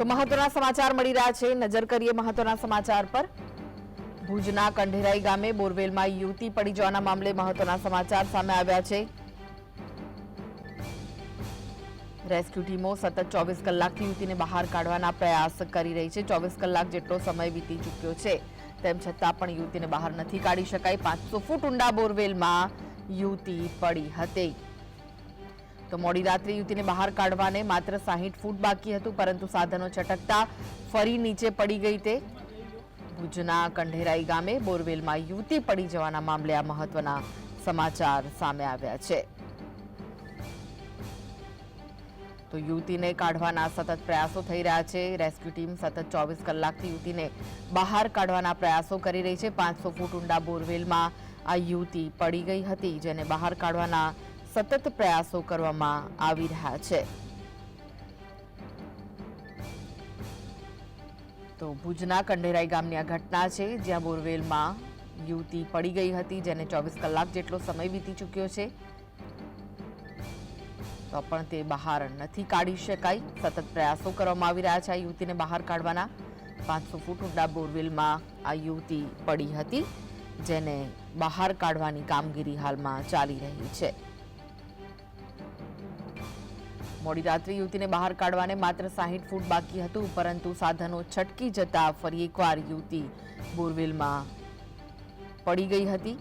તો મહત્વના સમાચાર મળી રહ્યા છે. નજર કરીએ મહત્વના સમાચાર પર. ભુજના કંઢેરાઈ ગામે બોરવેલમાં યુવતી પડી જવાના મામલે મહત્વના સમાચાર સામે આવ્યા છે. રેસ્ક્યુ ટીમો સતત ચોવીસ કલાકથી યુવતીને બહાર કાઢવાના પ્રયાસ કરી રહી છે. ચોવીસ કલાક જેટલો સમય વીતી ચૂક્યો છે. તેમ છતાં પણ યુવતીને બહાર નથી કાઢી શકાય પાંચસો ફૂટ ઊંડા બોરવેલમાં યુવતી પડી હતી. તો મોડી રાત્રે યુવતીને બહાર કાઢવાને માત્ર સાહીઠ ફૂટ બાકી હતું, પરંતુ સાધનો છટકતા ફરી નીચે પડી ગઈ તે. ભુજના કંઢેરાઈ ગામે બોરવેલમાં યુવતી પડી જવાના મામલે આ મહત્વના સમાચાર સામે આવ્યા છે. તો યુવતીને કાઢવાના સતત પ્રયાસો થઈ રહ્યા છે. રેસ્ક્યુ ટીમ સતત ચોવીસ કલાકથી યુવતીને બહાર કાઢવાના પ્રયાસો કરી રહી છે. પાંચસો ફૂટ ઊંડા બોરવેલમાં આ યુવતી પડી ગઈ હતી, જેને બહાર કાઢવાના સતત પ્રયાસો કરવામાં આવી રહ્યા છે. તો ભુજના કંઢેરાઈ ગામની આ ઘટના છે, જ્યાં બોરવેલમાં યુવતી પડી ગઈ હતી, જેને ચોવીસ કલાક જેટલો સમય વીતી ચૂક્યો છે. તો પણ તે બહાર નથી કાઢી શકાય. સતત પ્રયાસો કરવામાં આવી રહ્યા છે આ યુવતીને બહાર કાઢવાના. પાંચસો ફૂટ ઊંડા બોરવેલમાં આ યુવતી પડી હતી, જેને બહાર કાઢવાની કામગીરી હાલમાં ચાલી રહી છે. મોડી રાત્રે યુવતીને બહાર કાઢવાને માત્ર સાહીઠ ફૂટ બાકી હતું, પરંતુ સાધનો છટકી જતા ફરી એકવાર યુવતી બોરવેલમાં પડી ગઈ હતી.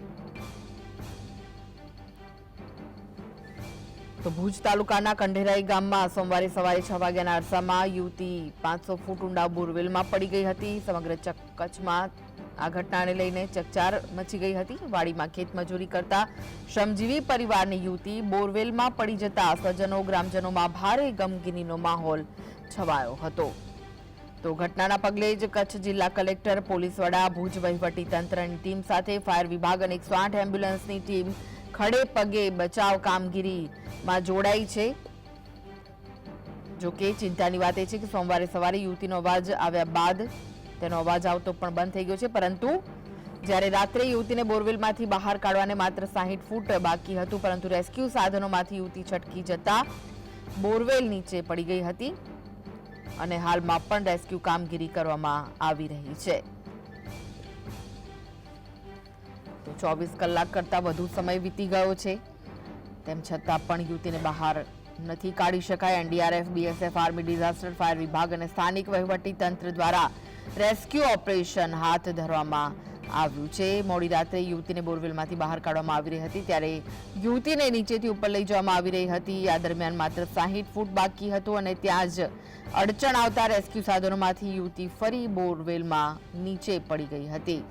તો ભુજ તાલુકાના કંઢેરાઈ ગામમાં સોમવારે સવારે છ વાગ્યાના અરસામાં યુવતી પાંચસો ફૂટ ઊંડા બોરવેલમાં પડી ગઈ હતી. સમગ્ર કચ્છમાં આ ઘટનાને લઈને ચકચાર મચી ગઈ હતી. વાડીમાં ખેતમજૂરી કરતા શ્રમજીવી પરિવારની યુવતી બોરવેલમાં પડી જતા સ્વજનો, ગ્રામજનોમાં ભારે ગમગીનીનો માહોલ છવાયો હતો. તો ઘટનાના પગલે જ કચ્છ જિલ્લા કલેક્ટર, પોલીસ વડા, ભુજ વહીવટી તંત્રની ટીમ સાથે ફાયર વિભાગ અને એકસો આઠ એમ્બ્યુલન્સની ટીમ ખડે પગે બચાવ કામગીરીમાં જોડાઈ છે. જોકે ચિંતાની વાત એ છે કે સોમવારે સવારે યુવતીનો અવાજ આવ્યા બાદ તેનો અવાજ આવતો પણ બંધ થઈ ગયો છે. પરંતુ જ્યારે રાત્રે યુવતીને બોરવેલમાંથી બહાર કાઢવાને માત્ર સાહીઠ ફૂટ બાકી હતું, પરંતુ રેસ્ક્યુ સાધનોમાંથી યુવતી છટકી જતા બોરવેલ નીચે પડી ગઈ હતી અને હાલમાં પણ રેસ્ક્યુ કામગીરી કરવામાં આવી રહી છે. તો ચોવીસ કલાક કરતાં વધુ સમય વીતી ગયો છે. તેમ છતાં પણ યુવતીને બહાર નથી કાઢી શકાય. NDRF, BSF army disaster, fire વિભાગ અને સ્થાનિક વહીવટી તંત્ર દ્વારા રેસ્ક્યુ ઓપરેશન હાથ ધરવામાં આવ્યું છે. મોડી રાત્રે યુવતીને બોરવેલમાંથી બહાર કાઢવામાં આવી રહી હતી. ત્યારે યુવતીને નીચેથી ઉપર લઈ જવામાં આવી રહી હતી. આ દરમિયાન માત્ર સાહીઠ ફૂટ બાકી હતું અને ત્યાં જ અડચણ આવતા રેસ્ક્યુ સાધનોમાંથી યુવતી ફરી બોરવેલમાં નીચે પડી ગઈ હતી.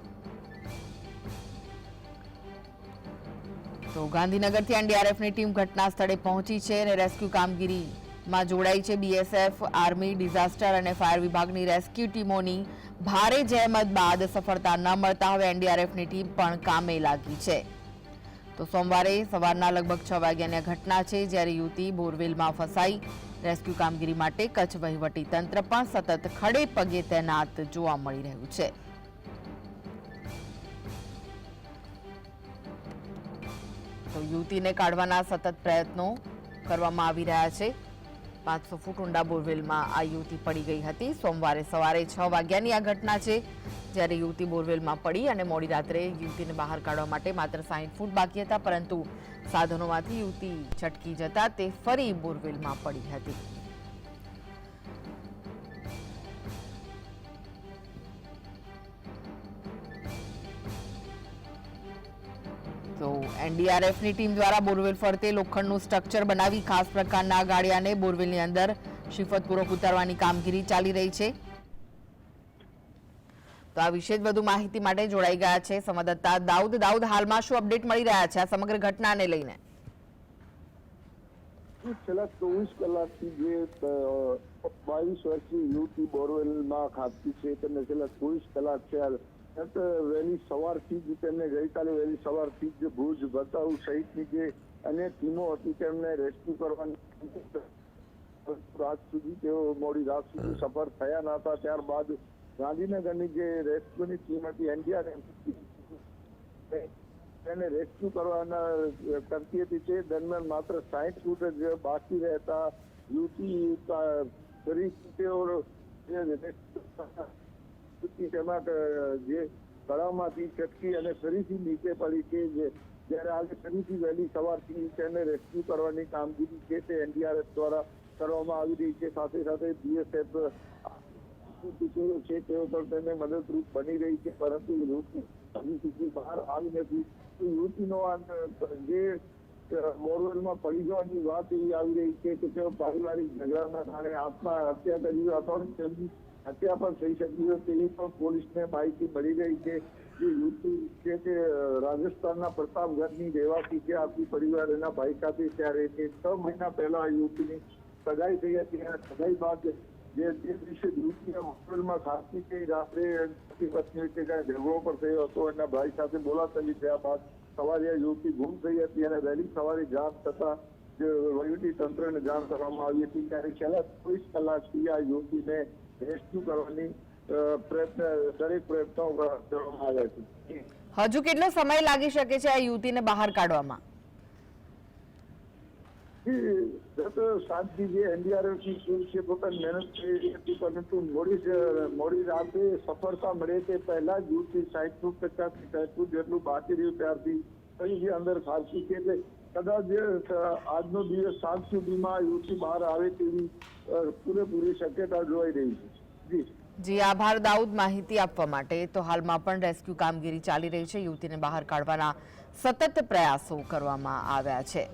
તો ગાંધીનગરથી એનડીઆરએફની ટીમ ઘટના સ્થળે પહોંચી છે અને રેસ્ક્યુ કામગીરીમાં જોડાઈ છે બીએસએફ આર્મી ડિઝાસ્ટર અને ફાયર વિભાગની રેસ્ક્યુ ટીમોની. ભારે જહેમત બાદ સફળતા ન મળતા હવે એનડીઆરએફની ટીમ પણ કામે લાગી છે. તો સોમવારે સવારના લગભગ છ વાગ્યાની ઘટના છે જ્યારે યુવતી બોરવેલમાં ફસાઈ. રેસ્ક્યુ કામગીરી માટે કચ્છ વહીવટી તંત્ર પણ સતત ખડે પગે તૈનાત જોવા મળી રહ્યું છે. તો યુવતીને કાઢવાના સતત પ્રયત્નો કરવામાં આવી રહ્યા છે. પાંચસો ફૂટ ઊંડા બોરવેલમાં આ યુવતી પડી ગઈ હતી. સોમવારે સવારે છ વાગ્યાની આ ઘટના છે, જ્યારે યુવતી બોરવેલમાં પડી અને મોડી રાત્રે યુવતીને બહાર કાઢવા માટે માત્ર સાહીઠ ફૂટ બાકી હતા, પરંતુ સાધનોમાંથી યુવતી છટકી જતા તે ફરી બોરવેલમાં પડી હતી. તો એનડીઆરએફની ટીમ દ્વારા બોરવેલ ફરતે લોખંડનું સ્ટ્રક્ચર બનાવી ખાસ પ્રકારના ગાડિયાને બોરવેલની અંદર શિફતપૂર્વક ઉતારવાની કામગીરી ચાલી રહી છે. તો આ વિશે વધુ માહિતી માટે જોડાઈ ગયા છે સંવાદદાતા દાઉદ. દાઉદ, હાલમાં શું અપડેટ મળી રહ્યા છે આ સમગ્ર ઘટનાને લઈને? છેલ્લા ચોવીસ કલાકથી જે બાવીસ વર્ષની યુવતી બોરવેલમાં ખાબકી છે, તેમને છેલ્લા ચોવીસ કલાક એક વહેલી સવારથી જ તેમને ગઈકાલે વહેલી સવારથી જ ભુજ, ભચાઉ સહિતની જે અનેક ટીમો હતી, તેમને રેસ્ક્યુ કરવાની રાત સુધી તેઓ મોડી રાત સુધી સફર થયા ન હતા. ત્યારબાદ ગાંધીનગરની જે રેસ્ક્યુની ટીમ હતી એનડીઆરએફ તેને રેસ્ક્યુ કરવાના કરતી હતી. તે દરમિયાન માત્ર સાહીઠ ફૂટ જ બાકી રહેતા યુવતી ફરી તેઓ જે તેમાં જે તળાવમાંથી ચટકી અને ફરીથી નીચે પડી કે જે, જ્યારે આજે ફરીથી વહેલી સવારથી તેને રેસ્ક્યુ કરવાની કામગીરી છે તે એનડીઆરએફ દ્વારા કરવામાં આવી રહી છે. સાથે સાથે બીએસએફ છે તેઓ પણ તેને મદદરૂપ બની રહી છે. પરંતુ યુવતી હજી સુધી બહાર આવી નથી. યુવતીનો જે બોરવેલમાં પડી જવાની વાત એવી આવી રહી છે કે તેઓ પારિવારિક ઝઘડાના કારણે આત્મહત્યા કરી અથવા તેમની હત્યા પણ થઈ શકી હોય તેવી પણ પોલીસને માહિતી મળી રહી છે જે યુવતી છે તે રાજસ્થાનના પ્રતાપગઢની રહેવાસી છે. આખી પરિવાર એના ભાઈ સાથે ત્યારે તે છ મહિના પહેલા આ યુવતીની સગાઈ થઈ હતી અને સગાઈ બાદ જે તે દિવસે યુવતીને હોસ્પિટલમાં ખાસી થઈ રાત્રે પતિ પત્ની વચ્ચે કાંઈ ઝઘડો પણ થયો હતો. એના ભાઈ સાથે બોલાચાલી થયા બાદ સવારે આ યુવતી ગુમ થઈ હતી અને વહેલી સવારે જાણ થતા જે વહીવટી તંત્રને જાણ કરવામાં આવી હતી. ત્યારે છેલ્લા ચોવીસ કલાકથી આ યુવતીને રેસ્ક્યુ કરવાની પ્રયત્ન દરેક પ્રયત્નો કરવામાં આવ્યા છે. હજુ કેટલો સમય લાગી શકે છે આ યુવતીને બહાર કાઢવામાં? ગત જે એનડીઆરએફ ટીમ છે પોતાની મહેનત કરી હતી પરંતુ મોડી મોડી રાતે સફળતા મળે તે પહેલા જ યુવતી સાહીઠ ફૂટ સાઈઠ ફૂટ જેટલું બાકી રહ્યું ત્યારથી ફરીથી અંદર ફાંસી છે એટલે કદાચ આજનો દિવસ સાંજ સુધીમાં યુવતી બહાર આવે તેવી પૂરેપૂરી શક્યતા જોવાઈ રહી છે. જી. જી, આભાર દાઉદ માહિતી આપવા માટે. તો હાલમાં પણ રેસ્ક્યુ કામગીરી ચાલી રહી છે. યુવતીને બહાર કાઢવાના સતત પ્રયાસો કરવામાં આવ્યા છે.